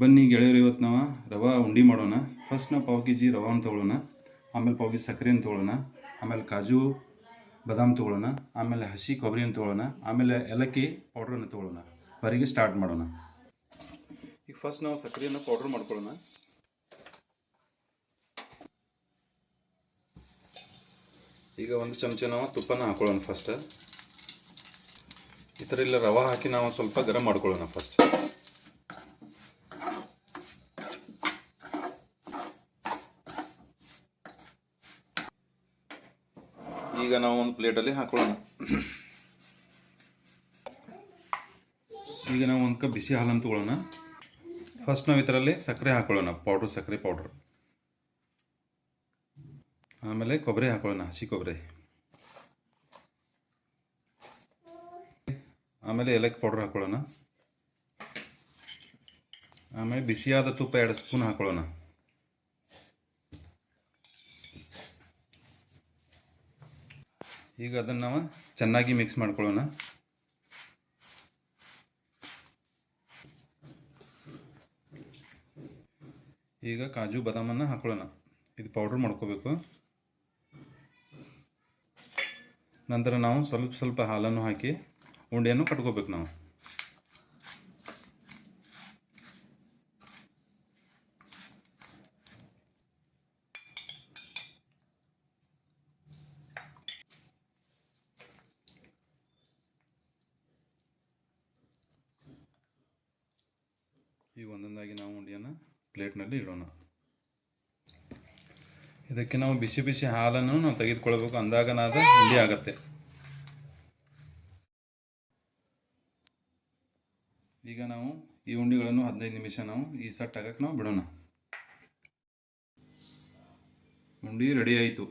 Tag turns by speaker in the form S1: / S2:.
S1: ಬನ್ನಿ ಗೆಳೆಯರು ಇವತ್ತು ನಾವು ರವೆ ಉಂಡೆ ಮಾಡೋಣ. ಫಸ್ಟ್ ನಾವು ಪಾವು ಕೆ ಜಿ ರವಾನ ತೊಗೊಳ್ಳೋಣ. ಆಮೇಲೆ ಪಾವು ಕೆ ಜಿ ಸಕ್ಕರೆನ ತೊಗೊಳ್ಳೋಣ. ಆಮೇಲೆ ಕಾಜು, ಬದಾಮ್ ತೊಗೊಳ್ಳೋಣ. ಆಮೇಲೆ ಹಸಿ ಕೊಬ್ಬರಿನ ತೊಗೊಳ್ಳೋಣ. ಆಮೇಲೆ ಏಲಕ್ಕಿ ಪೌಡ್ರನ್ನು ತೊಗೊಳ್ಳೋಣ. ಬರಿಗೆ ಸ್ಟಾರ್ಟ್ ಮಾಡೋಣ. ಈಗ ಫಸ್ಟ್ ನಾವು ಸಕ್ಕರೆಯನ್ನು ಪೌಡ್ರ್ ಮಾಡ್ಕೊಳ್ಳೋಣ. ಈಗ ಒಂದು ಚಮಚ ನಾವು ತುಪ್ಪನ ಹಾಕೊಳ್ಳೋಣ ಫಸ್ಟ್ ಈ ಥರ ಇಲ್ಲ, ರವೆ ಹಾಕಿ ನಾವು ಸ್ವಲ್ಪ ಗರಂ ಮಾಡ್ಕೊಳ್ಳೋಣ ಫಸ್ಟ್ ಈಗ ನಾವು ಒಂದು ಪ್ಲೇಟಲ್ಲಿ ಹಾಕೊಳ್ಳೋಣ. ಈಗ ನಾವು ಒಂದು ಕಪ್ ಬಿಸಿ ಹಾಲನ್ನು ತಗೊಳ್ಳೋಣ. ಫಸ್ಟ್ ನಾವು ಇದರಲ್ಲಿ ಸಕ್ಕರೆ ಹಾಕೊಳ್ಳೋಣ ಪೌಡ್ರ್ ಸಕ್ಕರೆ ಪೌಡ್ರ್ ಆಮೇಲೆ ಕೊಬ್ಬರಿ ಹಾಕೊಳ್ಳೋಣ, ಹಸಿ ಕೊಬ್ಬರಿ. ಆಮೇಲೆ ಏಲಕ್ಕಿ ಪೌಡ್ರ್ ಹಾಕೊಳ್ಳೋಣ. ಆಮೇಲೆ ಬಿಸಿಯಾದ ತುಪ್ಪ ಎರಡು ಸ್ಪೂನ್ ಹಾಕೊಳ್ಳೋಣ. ಈಗ ಅದನ್ನು ನಾವು ಚೆನ್ನಾಗಿ ಮಿಕ್ಸ್ ಮಾಡ್ಕೊಳ್ಳೋಣ. ಈಗ ಕಾಜು ಬಾದಾಮನ್ನು ಹಾಕೊಳ್ಳೋಣ. ಇದು ಪೌಡ್ರ್ ಮಾಡ್ಕೋಬೇಕು. ನಂತರ ನಾವು ಸ್ವಲ್ಪ ಸ್ವಲ್ಪ ಹಾಲನ್ನು ಹಾಕಿ ಉಂಡೆಯನ್ನು ಕಟ್ಕೋಬೇಕು ನಾವು. ಈ ಒಂದೊಂದಾಗಿ ನಾವು ಉಂಡಿಯನ್ನು ಪ್ಲೇಟ್ನಲ್ಲಿ ಇಡೋಣ. ಇದಕ್ಕೆ ನಾವು ಬಿಸಿ ಬಿಸಿ ಹಾಲನ್ನು ನಾವು ತೆಗೆದುಕೊಳ್ಬೇಕು. ಅಂದಾಗ ನಾದ ಉಂಡಿ ಆಗತ್ತೆ. ಈಗ ನಾವು ಈ ಉಂಡಿಗಳನ್ನು ಹದಿನೈದು ನಿಮಿಷ ನಾವು ಈ ಸಟ್ ಆಗಕ್ಕೆ ನಾವು ಬಿಡೋಣ. ಉಂಡಿ ರೆಡಿ ಆಯಿತು.